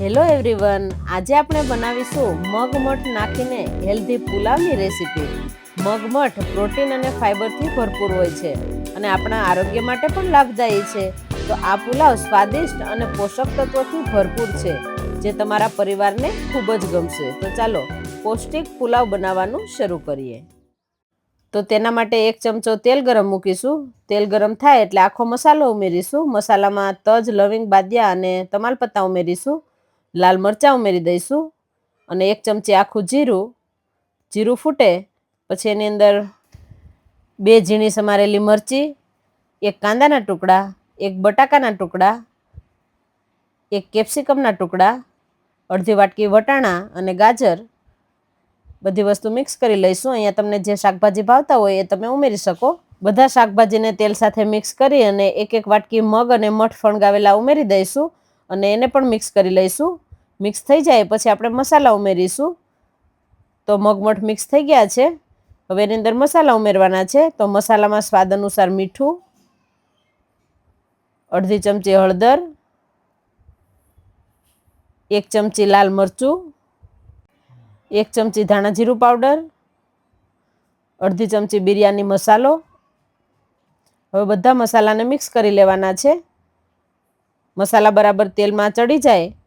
Hello everyone આજે આપણે બનાવીશું મગમઠ નાખીને હેલ્ધી પુલાવની રેસીપી મગમઠ પ્રોટીન અને ફાઇબરથી ભરપૂર હોય છે અને આપણા આરોગ્ય માટે પણ લાભદાયી છે. તો આ પુલાવ સ્વાદિષ્ટ અને પોષક તત્વોથી ભરપૂર છે, જે તમારા પરિવારને ખૂબ જ ગમશે. તો ચાલો, પૌષ્ટિક પુલાવ બનાવવાનું શરૂ કરીએ. તો તેના માટે એક ચમચો તેલ ગરમ મૂકીશું. તેલ ગરમ થાય એટલે આખો મસાલો ઉમેરીશું. મસાલામાં તજ, લવિંગ, બાદિયા અને તમાલપત્તા ઉમેરીશું. લાલ મરચાં ઉમેરી દઈશું અને એક ચમચી આખું જીરું. જીરું ફૂટે, પછી એની અંદર બે ઝીણી સમારેલી મરચી, એક કાંદાના ટુકડા, એક બટાકાના ટુકડા, એક કેપ્સિકમના ટુકડા, અડધી વાટકી વટાણા અને ગાજર. બધી વસ્તુ મિક્સ કરી લઈશું. અહીંયા તમને જે શાકભાજી ભાવતા હોય એ તમે ઉમેરી શકો. બધા શાકભાજીને તેલ સાથે મિક્સ કરી અને એક એક વાટકી મગ અને મઠ ફણગાવેલા ઉમેરી દઈશું અને એને પણ મિક્સ કરી લઈશું. મિક્સ થઈ જાય, પછી આપણે મસાલા ઉમેરીશું. તો મગમઠ મિક્સ થઈ ગયા છે. હવે એની અંદર મસાલા ઉમેરવાના છે. તો મસાલામાં સ્વાદ અનુસાર મીઠું, અડધી ચમચી હળદર, એક ચમચી લાલ મરચું, એક ચમચી ધાણા જીરું પાવડર, અડધી ચમચી બિરયાની મસાલો. હવે બધા મસાલાને મિક્સ કરી લેવાના છે. મસાલા બરાબર તેલમાં ચડી જાય.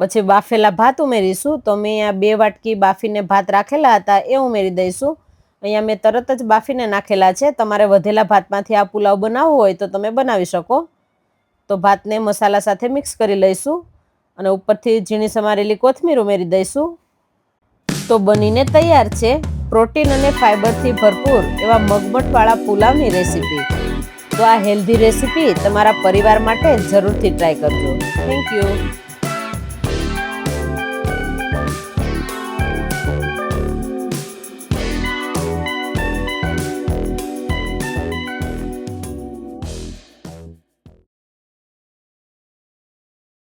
પછી બાફેલા ભાત ઉમેરીશું. તો મેં અહીંયા બે વાટકી બાફીને ભાત રાખેલા હતા, એ ઉમેરી દઈશું. અહીંયા મેં તરત જ બાફીને નાખેલા છે. તમારે વધેલા ભાતમાંથી આ પુલાવ બનાવવો હોય તો તમે બનાવી શકો. તો ભાતને મસાલા સાથે મિક્સ કરી લઈશું અને ઉપરથી ઝીણી સમારેલી કોથમીર ઉમેરી દઈશું. તો બનીને તૈયાર છે. પ્રોટીન અને ફાઇબરથી ભરપૂર એવા મગમઠવાળા પુલાવની રેસીપી. તો આ હેલ્ધી રેસીપી તમારા પરિવાર માટે જરૂરથી ટ્રાય કરજો. Thank you.